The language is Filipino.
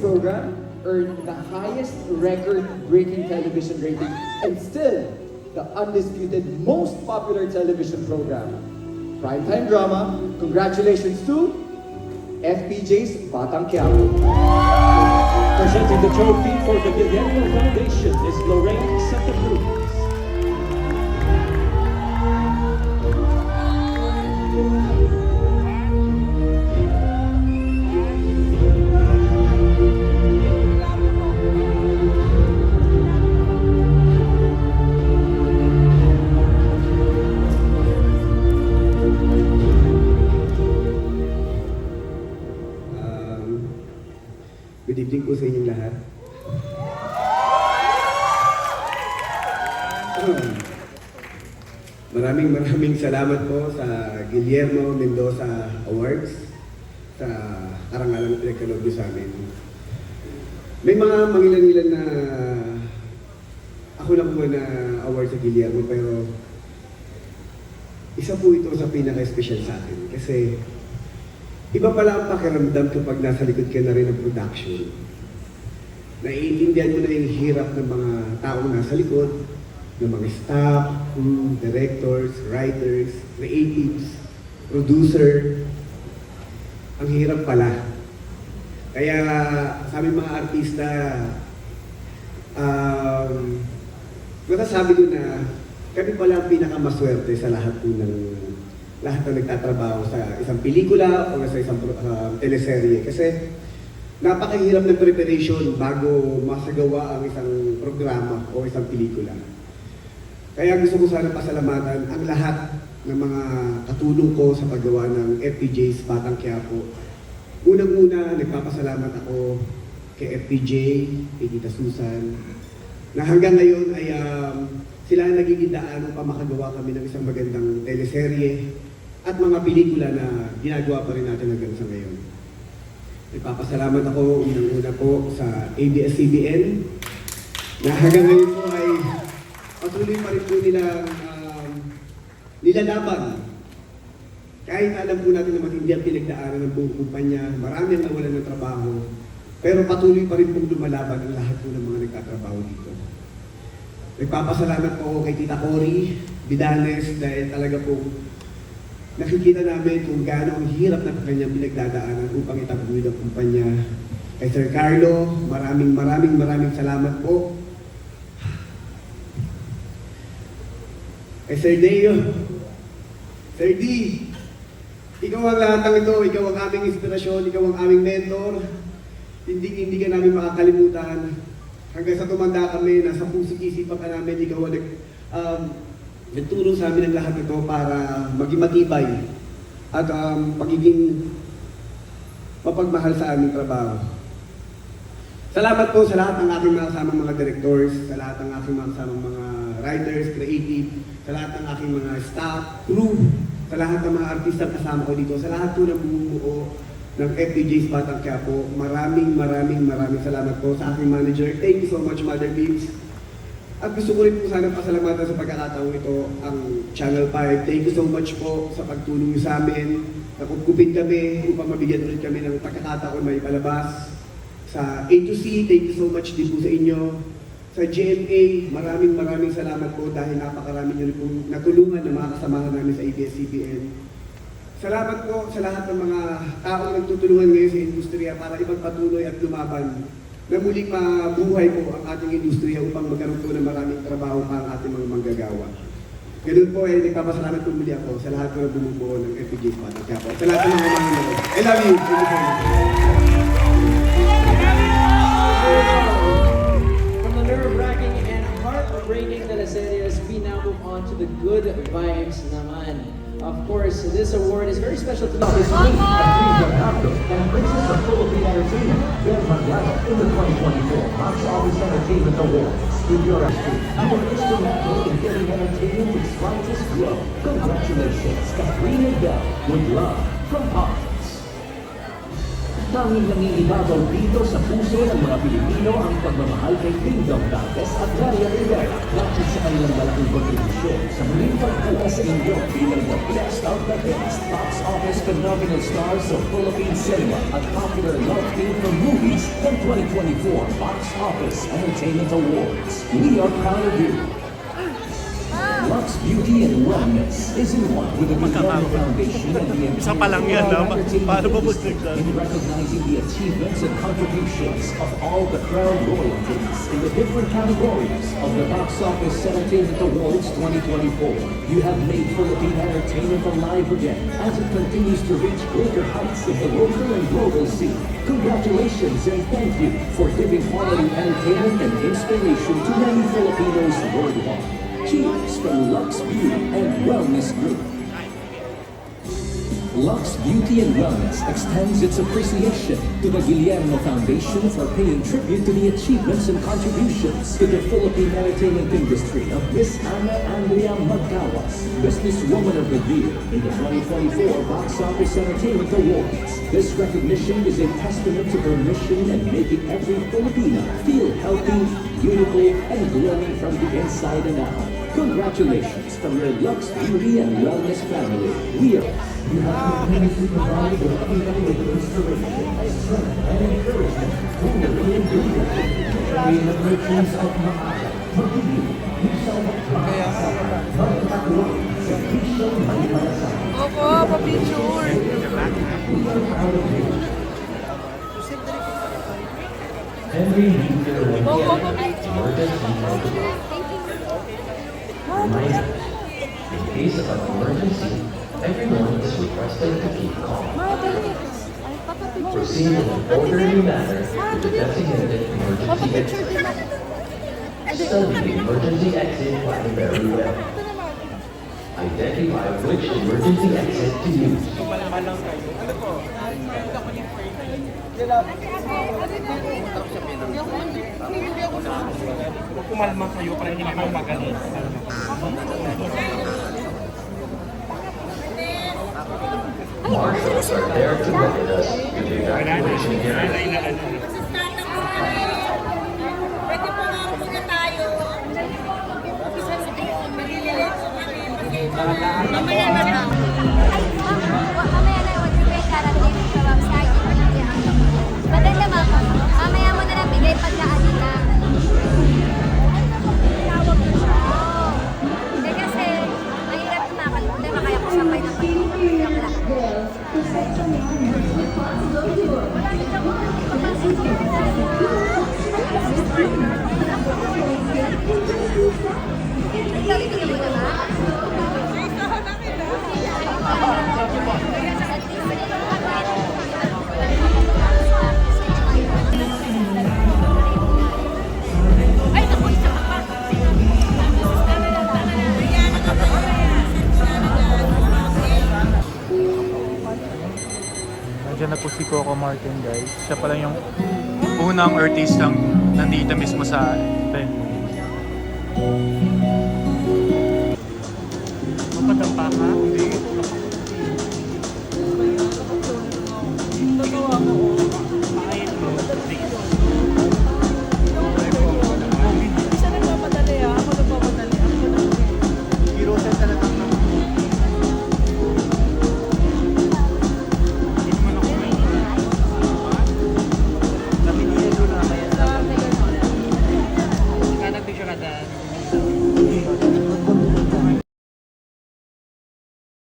program earned the highest record-breaking television rating and still the undisputed most popular television program. Primetime drama, congratulations to FPJ's Batang Quiapo. Presenting the trophy for the Guillermo Foundation is Lorraine Santa Cruz. Maraming maraming salamat po sa Guillermo Mendoza Awards sa karangalan na pinagkaloob niyo sa amin. May mga mangilan-ilan na ako na po na award sa Guillermo pero isa po ito sa pinaka-special sa akin kasi Iba pala ang pakiramdam kapag nasa likod ka na rin ng production. Naiintindihan mo na yung hirap ng mga taong nasa likod, ng mga staff, crew, directors, writers, creatives, producer. Ang hirap pala. Kaya sa mga artista, um, masasabi ko na kami pala ang pinakamaswerte sa lahat po ng lahat na nagtatrabaho sa isang pelikula o sa isang uh, teleserye. Kasi napakahirap ng preparation bago masagawa ang isang programa o isang pelikula. Kaya gusto ko sana pasalamatan ang lahat ng mga katulong ko sa paggawa ng FPJ's Batang Quiapo. Unang-una, nagpapasalamat ako kay FPJ, kay Tita Susan, na hanggang ngayon ay um, sila ang nagiging daan upang makagawa kami ng isang magandang teleserye at mga pelikula na ginagawa pa rin natin hanggang sa ngayon. Nagpapasalamat ako unang-una po sa ABS-CBN na hanggang ngayon po ay patuloy pa rin po nila um, nilalaban. Kahit alam po natin na matindi ang pinagdaanan ng buong kumpanya, marami ang nawalan ng trabaho, pero patuloy pa rin pong lumalaban ang lahat po ng mga nagtatrabaho dito. Nagpapasalamat po ako kay Tita Cory Bidanes dahil talaga po nakikita namin kung gaano hirap na kanyang pinagdadaanan upang itabuhin ang kumpanya. Kay Sir Carlo, maraming maraming maraming salamat po. Kay Sir Deo, Sir D, ikaw ang lahat ng ito, ikaw ang aming inspirasyon, ikaw ang aming mentor. Hindi hindi ka namin makakalimutan. Hanggang sa tumanda kami, nasa puso isipan ka namin, ikaw ang um, nagtulong sa amin ang lahat ito para maging matibay at um, pagiging mapagmahal sa aming trabaho. Salamat po sa lahat ng aking mga kasamang mga directors, sa lahat ng aking mga kasamang mga writers, creative, sa lahat ng aking mga staff, crew, sa lahat ng mga artista kasama ko dito, sa lahat po ng bumubuo ng FPJ's Batang Quiapo. Maraming, maraming, maraming salamat po sa aking manager. Thank you so much, Mother Beams. At gusto ko rin po sana pasalamatan sa pagkakataong ito ang Channel 5. Thank you so much po sa pagtulong sa amin. Nakupkupin kami upang mabigyan ulit kami ng pagkakataon may palabas. Sa A to C, thank you so much din po sa inyo. Sa GMA, maraming maraming salamat po dahil napakarami niyo po natulungan ng mga kasamahan namin sa ABS-CBN. Salamat po sa lahat ng mga taong nagtutulungan ngayon sa industriya para ipagpatuloy at lumaban na muling mabuhay po ang ating industriya upang magkaroon po ng maraming trabaho para ang ating mga manggagawa. Ganun po eh, nagpapasalamat po muli ako sa lahat po na bumubuo ng FPG Squad. Kaya po, sa lahat ng mga mga I love you. Thank you so much. On to the good vibes naman. Of course, this award is very special to me. This week, Adrian Actor and Princess of Philippine Entertainment, Ben Manlano in the 2024 Box Office Entertainment Awards. With your acting, you are instrumental in getting entertainment its brightest glow. Congratulations, Katrina Bell, with love from Pops. Tanging nangingibabaw dito sa puso ng mga Pilipino ang pagmamahal kay Kingdom Valdez at Daria Rivera. Dahil sa kanilang malaking kontribusyon sa muling pagbuka sa inyo bilang the best of the best box office phenomenal stars of Philippine cinema at popular love team for movies ng 2024 Box Office Entertainment Awards. We are proud of you. Lux Beauty and Wellness is in one with the Guillermo Foundation and the Isa pa lang yan, ah. entertainment Paano ba industry magdagdag? in recognizing the achievements and contributions of all the crown royalties in the different categories of the Box Office Entertainment Awards 2024. You have made Philippine entertainment alive again as it continues to reach greater heights in the local and global scene. Congratulations and thank you for giving quality entertainment and inspiration to many Filipinos worldwide. Cheers from Lux Beauty and Wellness Group. Lux Beauty and Wellness extends its appreciation to the Guillermo Foundation for paying tribute to the achievements and contributions to the Philippine entertainment industry of Miss Ana Andrea Magcawas, Businesswoman of the Year in the 2024 Box Office Entertainment Awards. This recognition is a testament to her mission in making every Filipina feel healthy, beautiful, and glowing from the inside and out. Congratulations from your Lux Beauty and Wellness family. We are. You have provide the your people with inspiration, strength, and encouragement through your leadership. May the virtues of Ma'ala you, We shall not pass out. Not that way, but we shall not pass out. Opo, papicture! We are proud of you. Henry Hinder, Morgan Hinder, Reminder, in case of an emergency, everyone is requested to keep calm. Proceed in an orderly manner to the designated emergency exit. Study the emergency exit plan very well. Identify which emergency exit to use. Kumalma kayo para hindi kayo magalit. Marshals are there to guide us to the evacuation area. Pwede po nga muna tayo. Isa sa Malililit po kami. Mamaya na lang. Nandiyan na po si Coco Martin guys. Siya pala yung unang artistang nandito mismo sa venue.